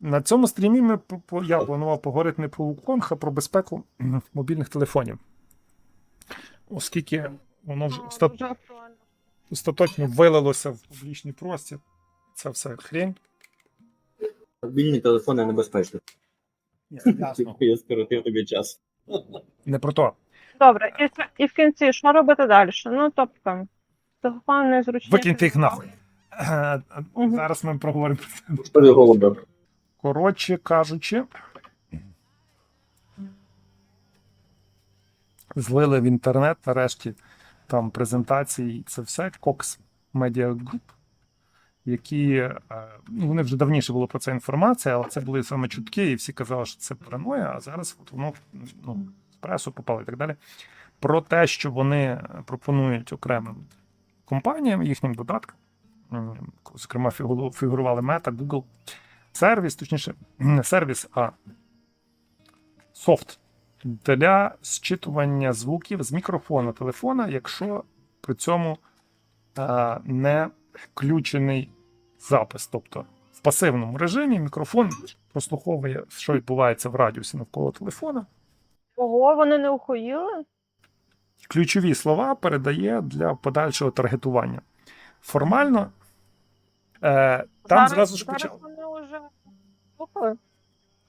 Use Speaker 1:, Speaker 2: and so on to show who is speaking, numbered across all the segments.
Speaker 1: На цьому стрімі ми я планував поговорити не про Wukong, а про безпеку мобільних телефонів. Оскільки воно вже
Speaker 2: А,
Speaker 1: оста-
Speaker 2: Дуже актуально.
Speaker 1: остаточно вилилося в публічний простір. Це все хрень.
Speaker 3: Мобільні телефони небезпечні.
Speaker 1: Ясно.
Speaker 3: Я скоротив тобі час.
Speaker 1: Не про то.
Speaker 2: Добре, і, в- і в кінці що робити далі? Ну, тобто, телефон незручний.
Speaker 1: Викиньте їх нахуй. Зараз ми проговоримо про це. Коротше кажучи, злили в інтернет нарешті там презентації, це все. Cox Media Group, які е, ну, вони вже давніше було про це інформація, але це були саме чутки, і всі казали, що це параноя, а зараз от воно ну, в пресу попало і так далі. Про те, що вони пропонують окремим компаніям, їхнім додаткам, зокрема, фігурували Meta, Google, сервіс, точніше, не сервіс, а софт для зчитування звуків з мікрофона телефона, якщо при цьому а, не включений запис. Тобто в пасивному режимі мікрофон прослуховує, що відбувається в радіусі навколо телефона.
Speaker 2: Ого, вони не ухоїли?
Speaker 1: Ключові слова передає для подальшого таргетування. Формально е, там
Speaker 2: зараз,
Speaker 1: зразу ж
Speaker 2: вже слухали.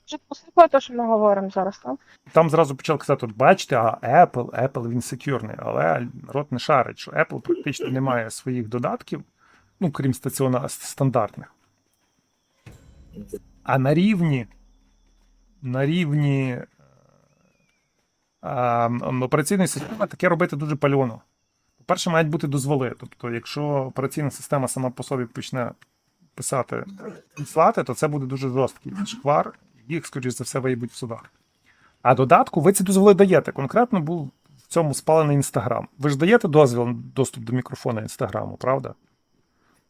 Speaker 2: Вже послухали те, що ми говоримо зараз, так?
Speaker 1: Там зразу почали казати: от бачите, а Apple, Apple він секюрний, але народ не шарить, що Apple практично не має своїх додатків, ну крім стаціона стандартних. А на рівні, на рівні е, операційної системи таке робити дуже пальоно. По-перше, мають бути дозволи. Тобто, якщо операційна система сама по собі почне писати слати, то це буде дуже жорсткий шквар, їх, скоріш за все, виїбуть в судах. А додатку ви ці дозволи даєте. Конкретно був в цьому спалений Інстаграм. Ви ж даєте дозвіл на доступ до мікрофона Інстаграму, правда?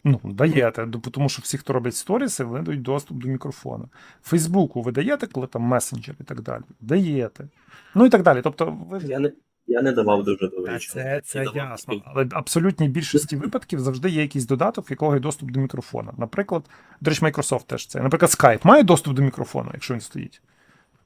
Speaker 1: Ну, даєте, тому що всі, хто роблять сторіси, вони дають доступ до мікрофона. Фейсбуку ви даєте, коли там месенджер і так далі. Даєте. Ну і так далі. Тобто, ви
Speaker 3: Я не, я не давав дуже довго.
Speaker 1: Це, це ясно. Але в абсолютній більшості випадків завжди є якийсь додаток, в якого є доступ до мікрофона. Наприклад, до речі, Microsoft теж це. Наприклад, Skype має доступ до мікрофона, якщо він стоїть.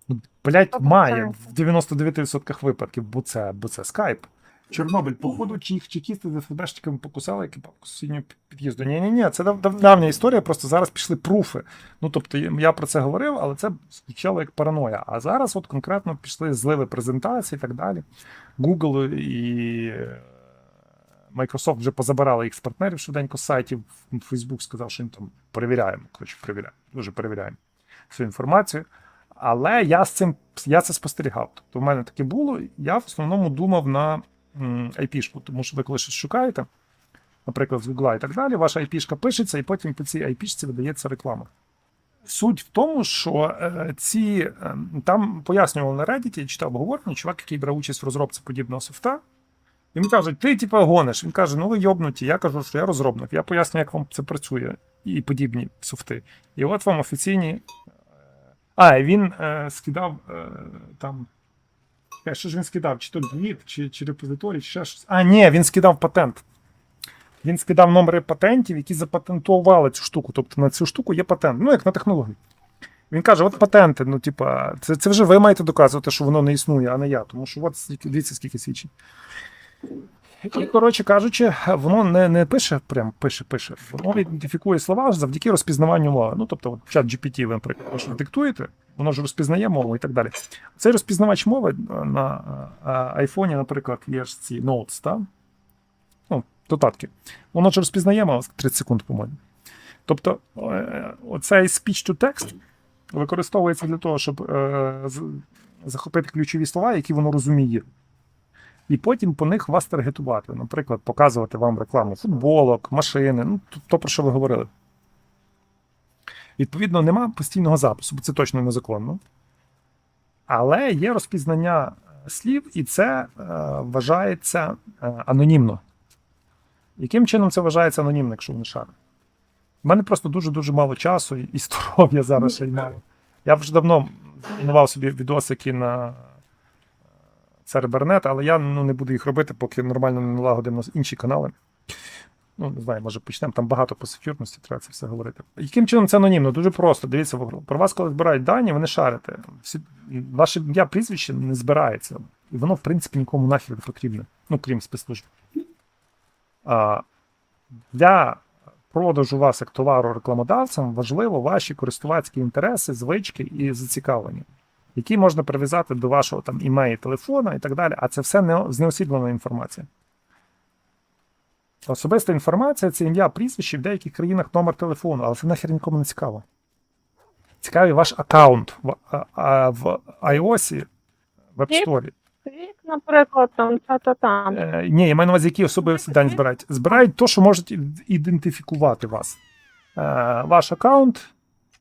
Speaker 1: Ну, блять,
Speaker 2: Тобто
Speaker 1: має в 99% випадків, бо це, бо це Skype. Чорнобиль, походу, чи їх чекісти з ФБшниками покусали, які по сусідньому під'їзду. Ні, ні, ні, це дав, дав- давня історія, просто зараз пішли пруфи. Ну, тобто, я про це говорив, але це звучало як параноя. А зараз от конкретно пішли зливи презентації і так далі. Google і е, Microsoft вже позабирали їх з партнерів швиденько з сайтів. Facebook сказав, що їм там перевіряємо. Коротше, перевіряємо, дуже перевіряємо всю інформацію. Але я з цим я це спостерігав. Тобто, в мене таке було. Я в основному думав на IP-шку, тому що ви коли щось шукаєте, наприклад, з Google і так далі, ваша IP-шка пишеться, і потім по цій IP-шці видається реклама. Суть в тому, що е, ці е, там пояснювали на Reddit, я читав обговорення, чувак, який брав участь в розробці подібного софта. Йому кажуть, ти типу гониш. Він каже, ну ви йобнуті. Я кажу, що я розробник. Я пояснюю, як вам це працює, і подібні софти. І от вам офіційні. е, А, він е, скидав е, там. Що ж він скидав? Чи то гід, чи, чи репозиторій, чи ще щось. А, ні, він скидав патент. Він скидав номери патентів, які запатентували цю штуку. Тобто на цю штуку є патент. Ну, як на технології. Він каже: от патенти, ну, типа, це, це вже ви маєте доказувати, що воно не існує, а не я. Тому що от дивіться, скільки свідчень. І, коротше кажучи, воно не, не пише, прям пише, пише. Воно ідентифікує слова завдяки розпізнаванню мови. Ну, тобто, от чат GPT, ви, наприклад, ж диктуєте, воно ж розпізнає мову і так далі. Цей розпізнавач мови на а, айфоні, наприклад, є ж ці Notes, так? Ну, додатки. Воно ж розпізнає мову 30 секунд, по-моєму. Тобто, е, оцей speech to text використовується для того, щоб е, захопити ключові слова, які воно розуміє. І потім по них вас таргетувати. Наприклад, показувати вам рекламу футболок, машини, ну, то, про що ви говорили. Відповідно, нема постійного запису, бо це точно незаконно. Але є розпізнання е, слів, і це е, вважається е, анонімно. Яким чином це вважається анонімно, якщо ви не шарите? У мене просто дуже-дуже мало часу і і здоров'я зараз ще й мало. Я вже давно планував собі відосики на Цербернет, але я ну, не буду їх робити, поки нормально не налагодимо інші канали. Ну, не знаю, може почнемо там багато по секюрності, треба це все говорити. Яким чином це анонімно? Дуже просто. Дивіться, про вас, коли збирають дані, ви не шарите. Всі, ваше ім'я, прізвище не збирається. І воно, в принципі, нікому нахер не потрібне. Ну, крім спецслужб. А, для продажу вас як товару рекламодавцям важливо ваші користувацькі інтереси, звички і зацікавлення, які можна прив'язати до вашого там імеї, телефона і так далі. А це все не знеосідлена інформація. Особиста інформація це ім'я, прізвище, в деяких країнах номер телефону, але це нахер нікому не цікаво. Цікавий ваш аккаунт в, а, в iOS, в App. Store.
Speaker 2: Вік, наприклад, там та-та там.
Speaker 1: Е, ні, я маю на увазі, які особливості дані збирають. Збирають то, що можуть ідентифікувати вас. Е, ваш аккаунт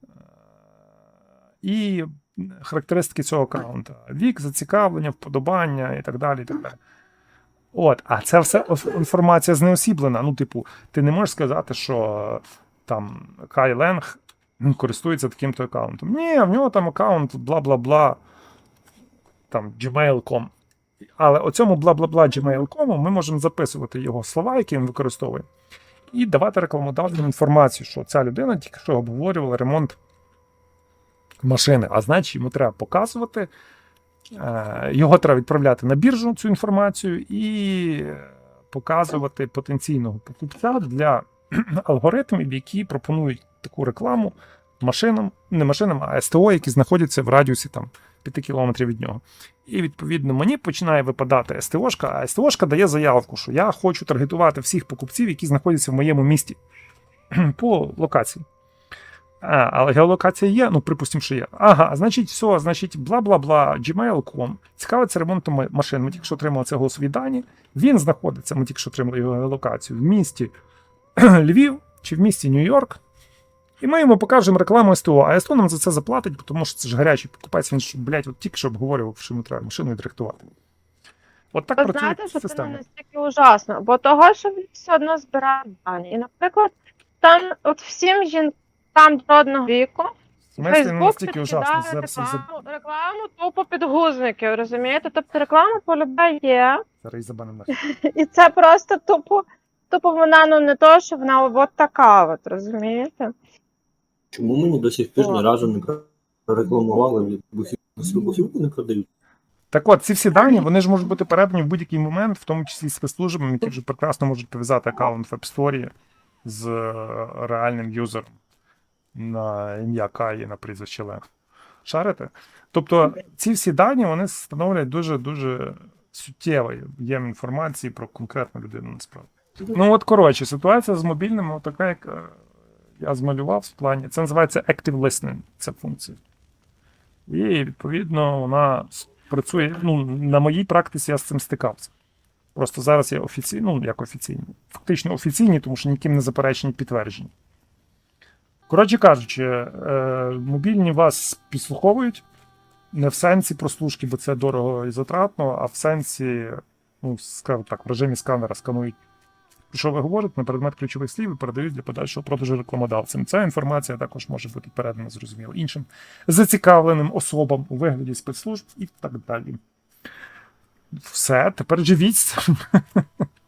Speaker 1: е, і характеристики цього аккаунта. Вік, зацікавлення, вподобання і так далі. І так далі. От, а це все інформація знеосіблена. Ну, типу, ти не можеш сказати, що там Кай Ленг користується таким-то аккаунтом. Ні, в нього там аккаунт, бла-бла-бла, там gmail.com. Але оцьому бла-бла-бла gmail.com ми можемо записувати його слова, які він використовує, і давати рекламодавцям інформацію, що ця людина тільки що обговорювала ремонт машини. А значить, йому треба показувати, е, його треба відправляти на біржу цю інформацію і показувати потенційного покупця для алгоритмів, які пропонують таку рекламу машинам, не машинам, а СТО, які знаходяться в радіусі там 5 кілометрів від нього. І відповідно мені починає випадати СТОшка, а СТОшка дає заявку, що я хочу таргетувати всіх покупців, які знаходяться в моєму місті по локації. А, але геолокація є, ну припустимо, що є. Ага, значить, все, значить, бла-бла-бла, gmail.com. Цікавиться ремонтом ма- машин. Ми тільки що отримали це голосові дані. Він знаходиться, ми тільки що отримали його геолокацію в місті Львів чи в місті Нью-Йорк. І ми йому покажемо рекламу СТО, а СТО нам за це заплатить, тому що це ж гарячий покупець, він ж, блядь, от тільки що обговорював, що йому треба машину відрихтувати. От так працює
Speaker 2: знаєте, що це
Speaker 1: система.
Speaker 2: настільки ужасно, бо того, що він все одно збирає дані. І, наприклад, там от всім жінкам до одного віку
Speaker 1: В не
Speaker 2: Фейсбук
Speaker 1: настільки ужасно.
Speaker 2: підкидає
Speaker 1: Зараз,
Speaker 2: рекламу, рекламу тупо підгузників, розумієте? Тобто реклама полюбе є,
Speaker 1: зараз
Speaker 2: і це просто тупо, тупо вона ну не то, що вона от така, от, розумієте?
Speaker 3: Чому мені до сих пір ні разу не прорекламували бухівку? Бухівку не продають.
Speaker 1: Так от, ці всі дані вони ж можуть бути передані в будь-який момент, в тому числі спецслужбами, які вже прекрасно можуть пов'язати аккаунт в App Store з е, реальним юзером на ім'я Каї, на прізвище Ленг. Шарите? Тобто ці всі дані вони становлять дуже-дуже суттєвий об'єм інформації про конкретну людину насправді. Ну от коротше, ситуація з мобільними, така, як е, я змалював в плані. Це називається Active Listening, ця функція. І відповідно вона працює. Ну, на моїй практиці я з цим стикався. Просто зараз я офіційно, ну як офіційні, фактично офіційні, тому що ніким не заперечені підтверджені. Коротше кажучи, е, мобільні вас підслуховують не в сенсі прослушки, бо це дорого і затратно, а в сенсі, ну, скажімо так, в режимі сканера сканують, що ви говорите на предмет ключових слів і передають для подальшого продажу рекламодавцям. Ця інформація також може бути передана, зрозуміло, іншим зацікавленим особам у вигляді спецслужб і так далі. Все, тепер живіть.